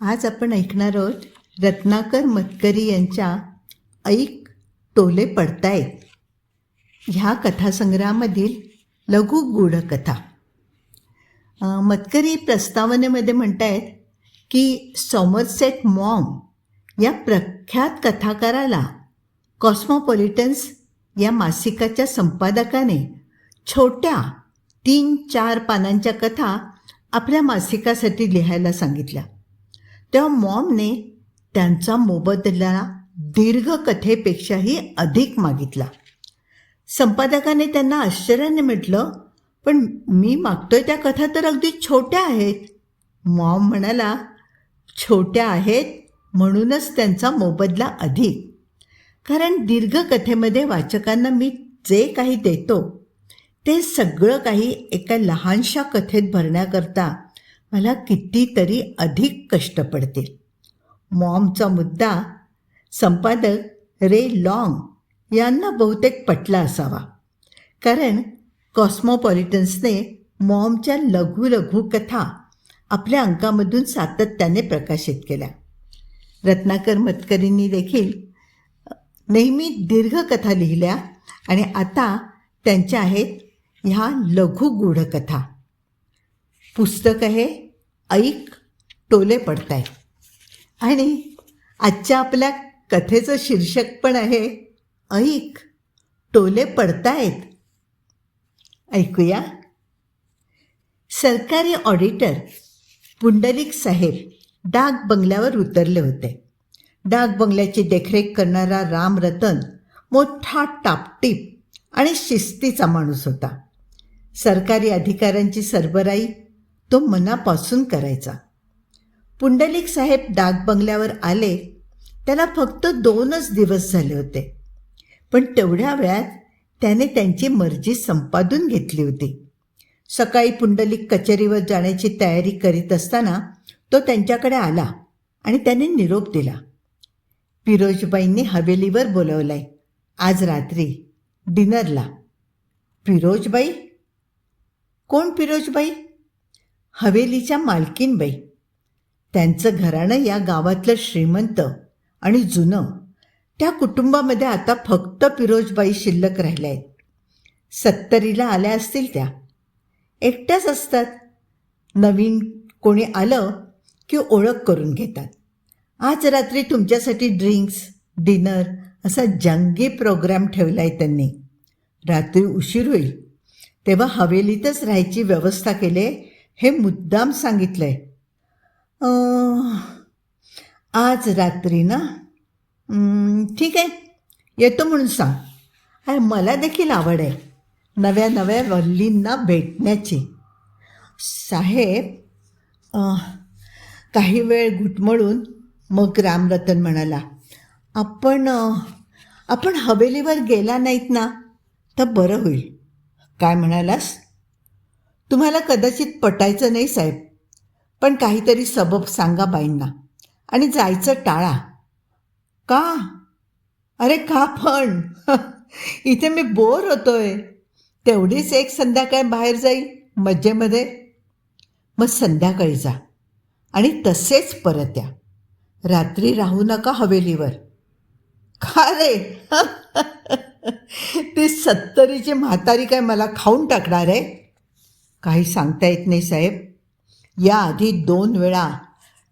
आज आपण ऐकणार आहोत रत्नाकर मतकरी यांच्या ऐक टोले पडतायत ह्या कथासंग्रहामधील लघु गूढ कथा मतकरी प्रस्तावनेमध्ये म्हणतायत की सॉमरसेट मॉम या प्रख्यात कथाकाराला कॉस्मोपॉलिटन्स या मासिकाच्या संपादकाने छोट्या तीन चार पानांच्या कथा आपल्या मासिकासाठी लिहायला सांगितल्या. तेव्हा मॉमने त्यांचा मोबदला दीर्घ कथेपेक्षाही अधिक मागितला. संपादकाने त्यांना आश्चर्याने म्हटलं पण मी मागतोय त्या कथा तर अगदी छोट्या आहेत. मॉम म्हणाला छोट्या आहेत म्हणूनच त्यांचा मोबदला अधिक. कारण दीर्घ कथेमध्ये वाचकांना मी जे काही देतो ते सगळं काही एका लहानशा कथेत भरण्याकरता मला कितीतरी अधिक कष्ट पडतील. मॉमचा मुद्दा संपादक रे लॉंग यांना बहुतेक पटला असावा. कारण कॉस्मोपॉलिटन्सने मॉमच्या लघु लघु कथा आपल्या अंकामधून सातत्याने प्रकाशित केल्या. रत्नाकर मतकरींनी देखील नेहमी दीर्घकथा लिहिल्या आणि आता त्यांच्या आहेत ह्या लघु पुस्तक आहे ऐक टोले पडताय. आणि आजच्या आपल्या कथेचं शीर्षक पण आहे ऐक टोले पडतायत. ऐकूया. सरकारी ऑडिटर पुंडलिक साहेब डाक बंगल्यावर उतरले होते. डाक बंगल्याची देखरेख करणारा राम रतन मोठा टापटीप आणि शिस्तीचा माणूस होता. सरकारी अधिकाऱ्यांची सरबराई तो मनापासून करायचा. पुंडलिक साहेब डाक बंगल्यावर आले. त्याला फक्त दोनच दिवस झाले होते. पण तेवढ्या वेळात त्याने त्यांची मर्जी संपादून घेतली होती. सकाळी पुंडलिक कचेरीवर जाण्याची तयारी करीत असताना तो त्यांच्याकडे आला आणि त्याने निरोप दिला. फिरोजबाईंनी हवेलीवर बोलवलंय. आज रात्री डिनरला. फिरोजबाई? कोण फिरोजबाई? हवेलीच्या मालकीनबाई. त्यांचं घराणं या गावातलं श्रीमंत आणि जुनं. त्या कुटुंबामध्ये आता फक्त पिरोजबाई शिल्लक राहिल्या आहेत सत्तरीला आल्या असतील त्या. एकट्याच असतात. नवीन कोणी आलं की ओळख करून घेतात. आज रात्री तुमच्यासाठी ड्रिंक्स डिनर असा जंगी प्रोग्राम ठेवला आहे त्यांनी. रात्री उशीर होईल. तेव्हा हवेलीतच राहायची व्यवस्था केली हे मुद्दाम सांगितलं आहे आज रात्री ना ठीक आहे येतो म्हणून सांग. अरे मला देखील आवड आहे नव्या नव्या वल्लींना भेटण्याची. साहेब काही वेळ घुटमळून मग रामरतन म्हणाला आपण आपण हवेलीवर गेला नाहीत ना तर बरं होईल. काय म्हणालास? तुम्हाला कदाचित पटायचं नाही साहेब. पण काहीतरी सबब सांगा बाईंना. आणि जायचं टाळा. का? अरे का पण? इथे मी बोर होतोय. तेवढीच एक संध्याकाळ बाहेर जाईल मज्जेमध्ये मग संध्याकाळी जा. आणि तसेच परत या. रात्री राहू नका हवेलीवर. का रे? ती सत्तरीची म्हातारी काय मला खाऊन टाकणार आहे? काही सांगता येत नाही साहेब. याआधी दोन वेळा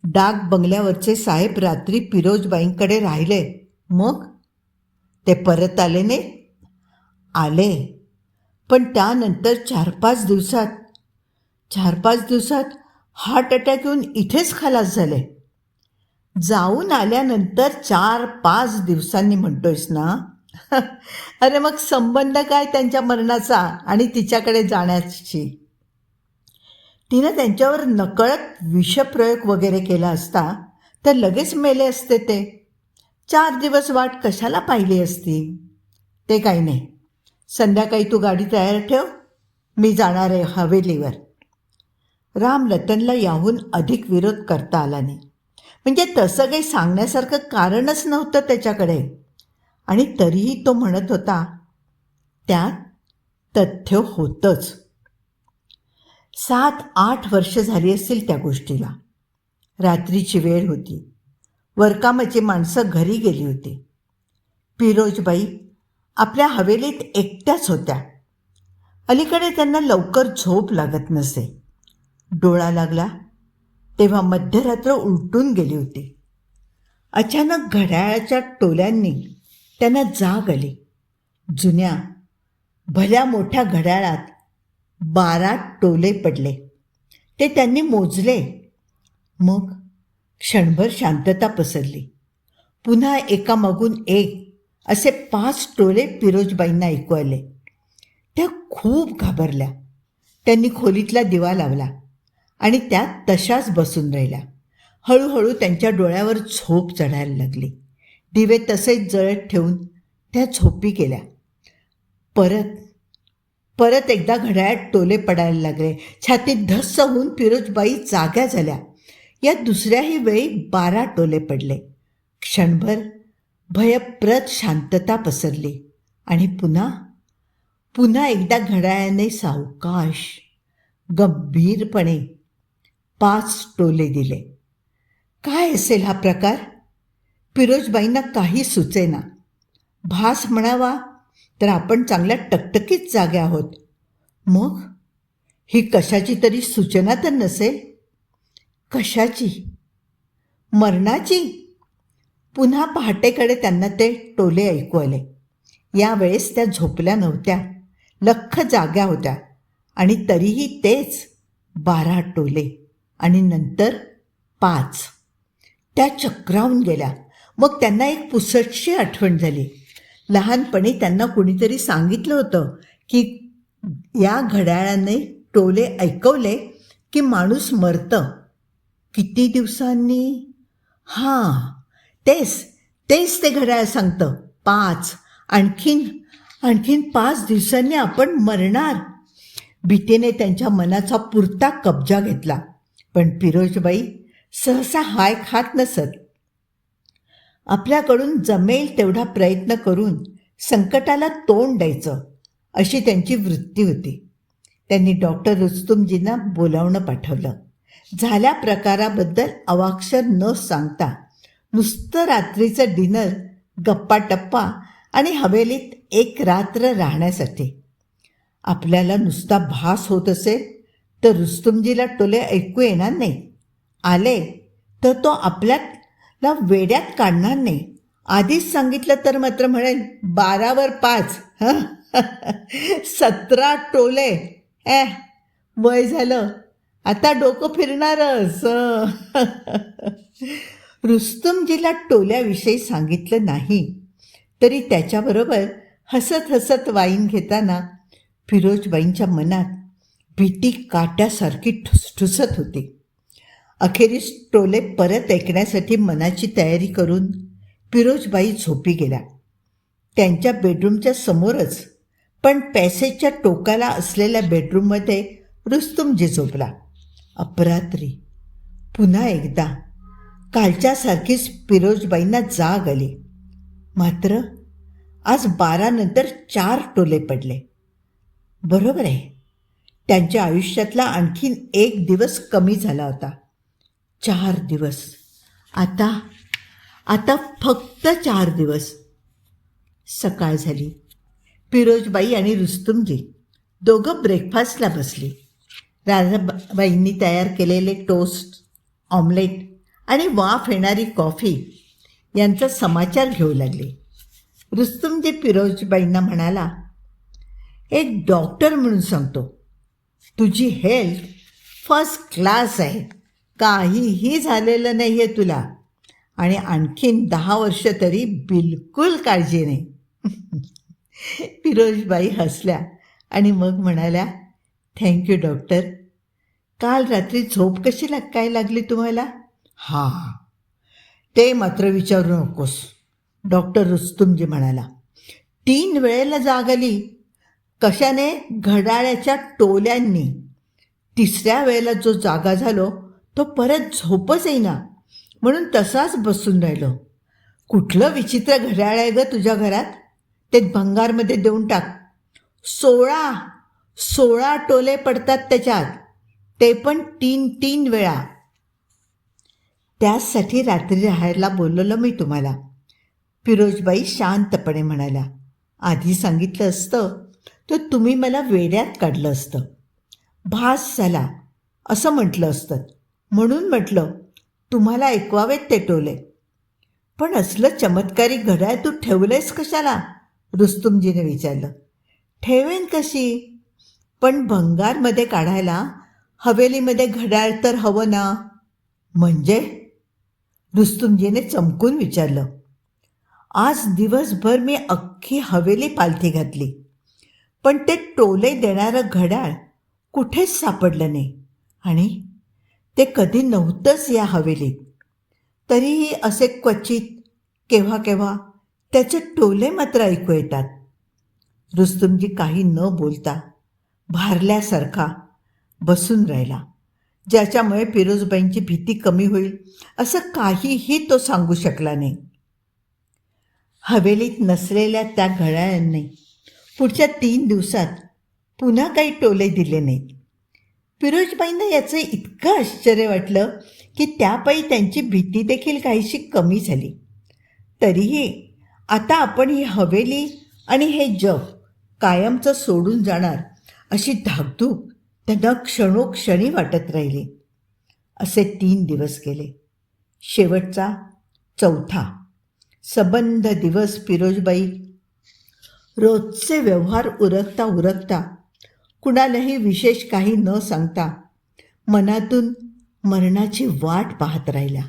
डाक बंगल्यावरचे साहेब रात्री फिरोजबाईंकडे राहिले. मग? ते परत आले नाही? आले. पण त्यानंतर चार पाच दिवसात चार पाच दिवसात हार्ट अटॅक येऊन इथेच खलास झाले. जाऊन आल्यानंतर चार पाच दिवसांनी म्हणतोयस ना? अरे मग संबंध काय त्यांच्या मरणाचा आणि तिच्याकडे जाण्याची? तिनं त्यांच्यावर नकळत विषप्रयोग वगैरे केला असता तर लगेच मेले असते ते. चार दिवस वाट कशाला पाहिली असती? ते काही नाही. संध्याकाळी तू गाडी तयार ठेव मी जाणार आहे हवेलीवर. राम रतनला याहून अधिक विरोध करता आला नाही. म्हणजे तसं काही सांगण्यासारखं कारणच नव्हतं त्याच्याकडे. आणि तरीही तो म्हणत होता त्यात तथ्य होतंच. सात आठ वर्ष झाली असतील त्या गोष्टीला. रात्रीची वेळ होती. वरकामाची माणसं घरी गेली होती. पिरोजबाई आपल्या हवेलीत एकट्याच होत्या. अलीकडे त्यांना लवकर झोप लागत नसे. डोळा लागला तेव्हा मध्यरात्र उलटून गेली होती. अचानक घड्याळाच्या टोल्यांनी त्यांना जाग आली. जुन्या भल्या मोठ्या घड्याळात बारा टोले पडले. ते त्यांनी मोजले. मग क्षणभर शांतता पसरली. पुन्हा एकामागून एक असे पाच टोले पिरोजबाईंना ऐकू आले त्या खूप घाबरल्या. त्यांनी खोलीतला दिवा लावला आणि त्यात तशाच बसून राहिल्या. हळूहळू त्यांच्या डोळ्यावर झोप चढायला लागली. दिवे तसेच जळत ठेवून त्या झोपी गेल्या. परत परत एकदा घड्याळात टोले पडायला लागले. छातीत धस्स होऊन फिरोजबाई जाग्या झाल्या. या दुसऱ्याही वेळी बारा टोले पडले. क्षणभर भयप्रत शांतता पसरली. आणि पुन्हा पुन्हा एकदा घड्याळाने सावकाश गंभीरपणे पाच टोले दिले. काय असेल हा प्रकार? फिरोजबाईंना काही सुचेना. भास म्हणावा तर आपण चांगल्या टकटकीत जागे आहोत. मग? ही कशाची तरी सूचना तर नसेल? कशाची? मरणाची? पुन्हा पहाटेकडे त्यांना ते टोले ऐकू आले यावेळेस त्या झोपल्या नव्हत्या. लख्ख जाग्या होत्या आणि तरीही तेच बारा टोले आणि नंतर पाच. त्या चक्रावून गेल्या. मग त्यांना एक पुसटशी आठवण झाली. लहानपणी त्यांना कुणीतरी सांगितलं होतं की या घड्याळाने टोले ऐकवले की माणूस मरतं. किती दिवसांनी? हां तेच तेच ते घड्याळ सांगतं. पाच आणखीन आणखीन पाच दिवसांनी आपण मरणार. भीतीने त्यांच्या मनाचा पुरता कब्जा घेतला. पण फिरोजबाई सहसा हाय खात नसत. आपल्याकडून जमेल तेवढा प्रयत्न करून संकटाला तोंड द्यायचं अशी त्यांची वृत्ती होती. त्यांनी डॉक्टर रुस्तुमजींना बोलावणं पाठवलं. झाल्या प्रकाराबद्दल अवाक्षर न सांगता नुसतं रात्रीचं डिनर गप्पा टप्पा आणि हवेलीत एक रात्र राहण्यासाठी. आपल्याला नुसता भास होत असेल तर रुस्तुमजीला टोले ऐकू येणार नाही. आले तर तो आपल्यात ला वेड्यात काढणार नाही. आधीच सांगितलं तर मात्र म्हणेल बारावर पाच सतरा टोले. ए वय झालं. आता डोकं फिरणारच. रुस्तमजीला टोल्याविषयी सांगितलं नाही. तरी त्याच्याबरोबर हसत हसत वाईन घेताना फिरोजबाईंच्या मनात भीती काट्यासारखी ठुसठुसत होती. अखेरीस टोले परत ऐकण्यासाठी मनाची तयारी करून फिरोजबाई झोपी गेल्या. त्यांच्या बेडरूमच्या समोरच पण पॅसेजच्या टोकाला असलेल्या बेडरूममध्ये रुस्तुमजी झोपला अपरात्री. पुन्हा एकदा. कालच्यासारखीच फिरोजबाईंना जाग आली. मात्र आज बारानंतर चार टोले पडले. बरोबर आहे. त्यांच्या आयुष्यातला आणखीन एक दिवस कमी झाला होता. चार दिवस. आता आता फक्त चार दिवस. सकाळ झाली. फिरोजबाई आणि रुस्तुमजी दोघं ब्रेकफास्टला बसली. राधाबाईंनी तयार केलेले टोस्ट ऑमलेट आणि वाफ येणारी कॉफी यांचा समाचार घेऊ लागले. रुस्तुमजी फिरोजबाईंना म्हणाला एक डॉक्टर म्हणून सांगतो. तुझी हेल्थ फर्स्ट क्लास आहे. काहीही झालेलं नाही आहे तुला. आणि आणखीन दहा वर्ष तरी बिलकुल काळजी नाही. फिरोजबाई हसल्या आणि मग म्हणाल्या थँक्यू डॉक्टर काल रात्री झोप कशी लाग काय लागली तुम्हाला? हां. ते मात्र विचारू नकोस डॉक्टर रुस्तुमजी म्हणाला. तीन वेळेला जाग आली. कशाने? घड्याळ्याच्या टोल्यांनी. तिसऱ्या वेळेला जो जागा झालो तो परत झोपच येईना. म्हणून तसाच बसून राहिलो. कुठलं विचित्र घड्याळ आहे ग तुझ्या घरात? ते भंगारमध्ये देऊन टाक. सोळा सोळा टोले पडतात त्याच्यात. ते पण तीन तीन वेळा. त्याचसाठी रात्री राहायला बोलवलं मी तुम्हाला. फिरोजबाई शांतपणे म्हणाल्या आधी सांगितलं असतं तर तुम्ही मला वेड्यात काढलं असतं. भास झाला असं म्हटलं असतं. म्हणून म्हटलं तुम्हाला ऐकवावेत ते टोले. पण असलं चमत्कारी घड्याळ तू ठेवलंयस कशाला? रुस्तुमजीने विचारलं. ठेवेन कशी? पण भंगारमध्ये काढायला हवेलीमध्ये घड्याळ तर हवं ना? म्हणजे? रुस्तुमजीने चमकून विचारलं. आज दिवसभर मी अख्खी हवेली पालथी घातली. पण ते टोले देणारं घड्याळ कुठेच सापडलं नाही. आणि ते कधी नव्हतंच या हवेलीत. तरीही असे क्वचित केव्हा केव्हा त्याचे टोले मात्र ऐकू येतात. रुस्तुमजी काही न बोलता भारल्यासारखा बसून राहिला. ज्याच्यामुळे फिरोजबाईंची भीती कमी होईल असं काहीही तो सांगू शकला नाही. हवेलीत नसलेल्या त्या घड्याळांनी पुढच्या तीन दिवसात पुन्हा काही टोले दिले नाहीत. फिरोजबाईंना याचं इतकं आश्चर्य वाटलं की त्यापायी त्यांची भीती देखील काहीशी कमी झाली. तरीही आता आपण ही हवेली आणि हे जग कायमचं सोडून जाणार अशी धाकधूक त्यांना क्षणोक्षणी वाटत राहिली. असे तीन दिवस गेले. शेवटचा चौथा सबंध दिवस फिरोजबाई. रोजचे व्यवहार उरकता उरकता कुणालाही विशेष काही न सांगता मनातून मरणाची वाट पाहत राहिल्या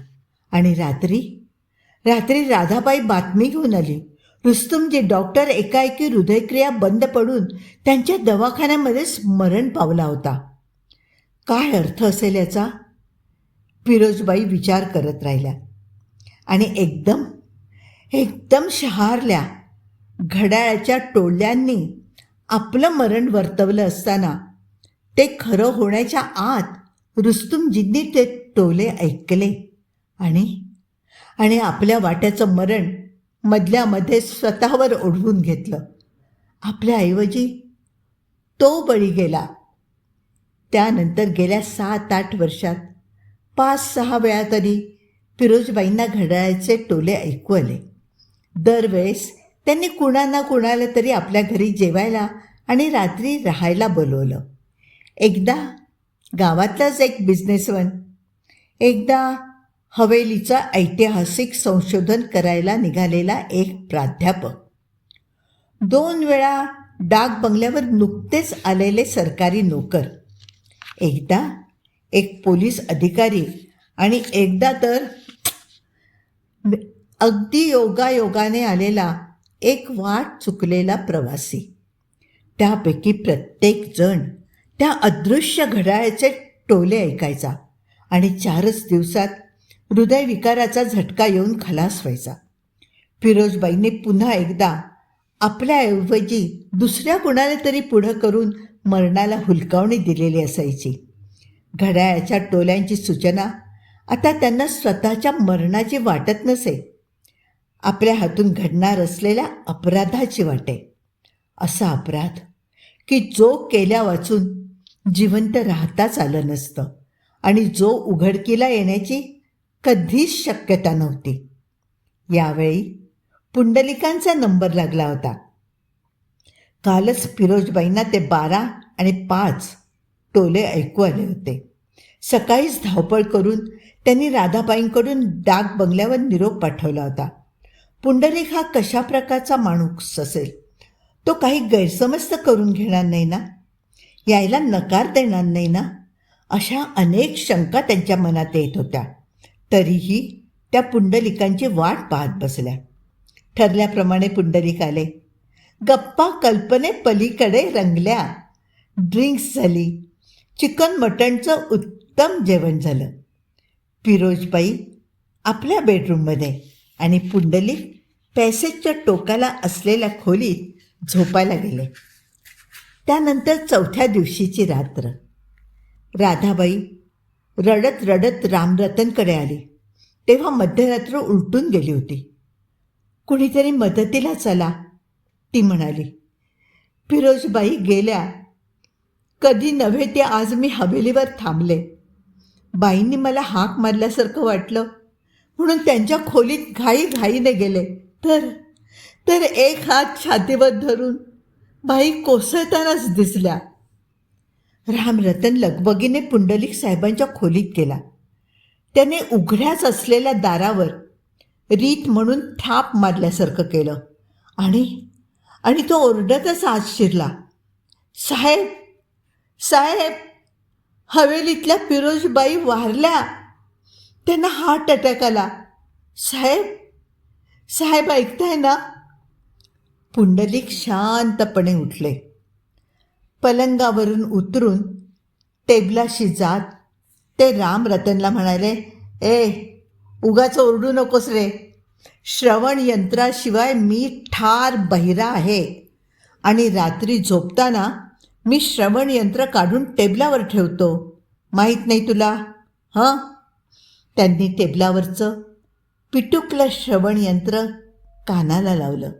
आणि रात्री? रात्री राधाबाई बातमी घेऊन आली. रुस्तुमजी डॉक्टर एकाएकी हृदयक्रिया बंद पडून त्यांच्या दवाखान्यामध्येच मरण पावला होता. काय अर्थ असेल याचा? फिरोजबाई विचार करत राहिल्या. आणि एकदम एकदम शहारल्या घड्याळाच्या टोळ्यांनी आपलं मरण वर्तवलं असताना ते खरं होण्याच्या आत रुस्तुमजींनी ते टोले ऐकले. आणि आणि आपल्या वाट्याचं मरण मधल्यामध्ये स्वतःवर ओढवून घेतलं. आपल्याऐवजी तो बळी गेला. त्यानंतर गेल्या सात आठ वर्षात पाच सहा वेळा तरी फिरोजबाईंना घड्याळाचे टोले ऐकू आले. दरवेळेस त्यांनी कुणा ना कुणाला तरी आपल्या घरी जेवायला आणि रात्री राहायला बोलवलं. एकदा गावातलाच एक बिझनेसवन एकदा हवेलीचा ऐतिहासिक संशोधन करायला निघालेला एक प्राध्यापक. दोन वेळा डाक बंगल्यावर नुकतेच आलेले सरकारी नोकर. एकदा एक पोलीस अधिकारी आणि एकदा तर अगदी योगायोगाने आलेला एक वाट चुकलेला प्रवासी. त्यापैकी प्रत्येक जण त्या अदृश्य घड्याळाचे टोले ऐकायचा आणि चारच दिवसात हृदयविकाराचा झटका येऊन खलास व्हायचा. फिरोजबाईंनी पुन्हा एकदा आपल्याऐवजी दुसऱ्या कुणाला तरी पुढं करून मरणाला हुलकावणी दिलेली असायची. घड्याळाच्या टोल्यांची सूचना आता त्यांना स्वतःच्या मरणाची वाटत नसे. आपल्या हातून घडणार असलेल्या अपराधाची वाटे. असा अपराध की जो केल्या वाचून जिवंत राहताच आलं नसतं आणि जो उघडकीला येण्याची कधीच शक्यता नव्हती. यावेळी पुंडलिकांचा नंबर लागला होता. कालच फिरोजबाईंना ते बारा आणि पाच टोले ऐकू आले होते. सकाळीच धावपळ करून त्यांनी राधाबाईंकडून डाक बंगल्यावर निरोप पाठवला होता. पुंडलिक हा कशा प्रकारचा माणूस असेल? तो काही गैरसमज करून घेणार नाही ना? यायला नकार देणार नाही ना? अशा अनेक शंका त्यांच्या मनात येत होत्या. तरीही त्या पुंडलिकांची वाट पाहत बसल्या. ठरल्याप्रमाणे पुंडलिक आले. गप्पा कल्पने पलीकडे रंगल्या. ड्रिंक्स झाली. चिकन मटणचं उत्तम जेवण झालं. फिरोजबाई आपल्या बेडरूममध्ये आणि पुंडलिक पॅसेजच्या टोकाला असलेल्या खोलीत झोपायला गेले. त्यानंतर चौथ्या दिवशीची रात्र. राधाबाई रडत रडत रामरतनकडे आली. तेव्हा मध्यरात्र उलटून गेली होती. कुणीतरी मदतीला चला ती म्हणाली. फिरोजबाई गेल्या. कधी नव्हे ते आज मी हवेलीवर थांबले. बाईंनी मला हाक मारल्यासारखं वाटलं. म्हणून त्यांच्या खोलीत घाई घाईने गेले. तर तर एक हात छातीवर धरून बाई कोसळतानाच दिसल्या. रामरतन लगबगीने पुंडलिक साहेबांच्या खोलीत गेला. त्याने उघड्याच असलेल्या दारावर रीत म्हणून थाप मारल्यासारखं केलं आणि आणि तो ओरडतच आत शिरला. साहेब साहेब हवेलीतल्या फिरोजबाई वारल्या. त्यांना हार्ट अटॅक आला. साहेब साहेब ऐकताय ना? पुंडलिक शांतपणे उठले. पलंगावरून उतरून टेबलाशी जात ते राम रतनला म्हणाले ए उगाच ओरडू नकोस रे. श्रवण यंत्राशिवाय मी ठार बहिरा आहे. आणि रात्री झोपताना मी श्रवण यंत्र काढून टेबलावर ठेवतो. माहीत नाही तुला हां? त्यांनी टेबलावरचं पिटुकलं श्रवण यंत्र कानाला लावलं.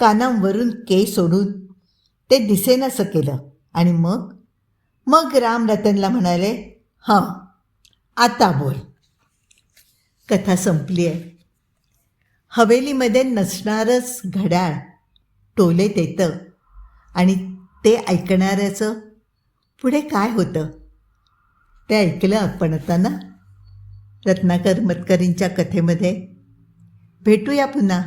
कानांवरून के सोडून ते दिसेनासं केलं आणि मग मग राम रतनला म्हणाले हां आता बोल. कथा संपली आहे. हवेलीमध्ये नसणारच घड्याळ टोले देतं आणि ते ऐकणाऱ्याचं पुढे काय होतं? ते ऐकलं आपण आता ना? रत्नाकर मतकरींच्या कथेमध्ये. भेटूया पुन्हा.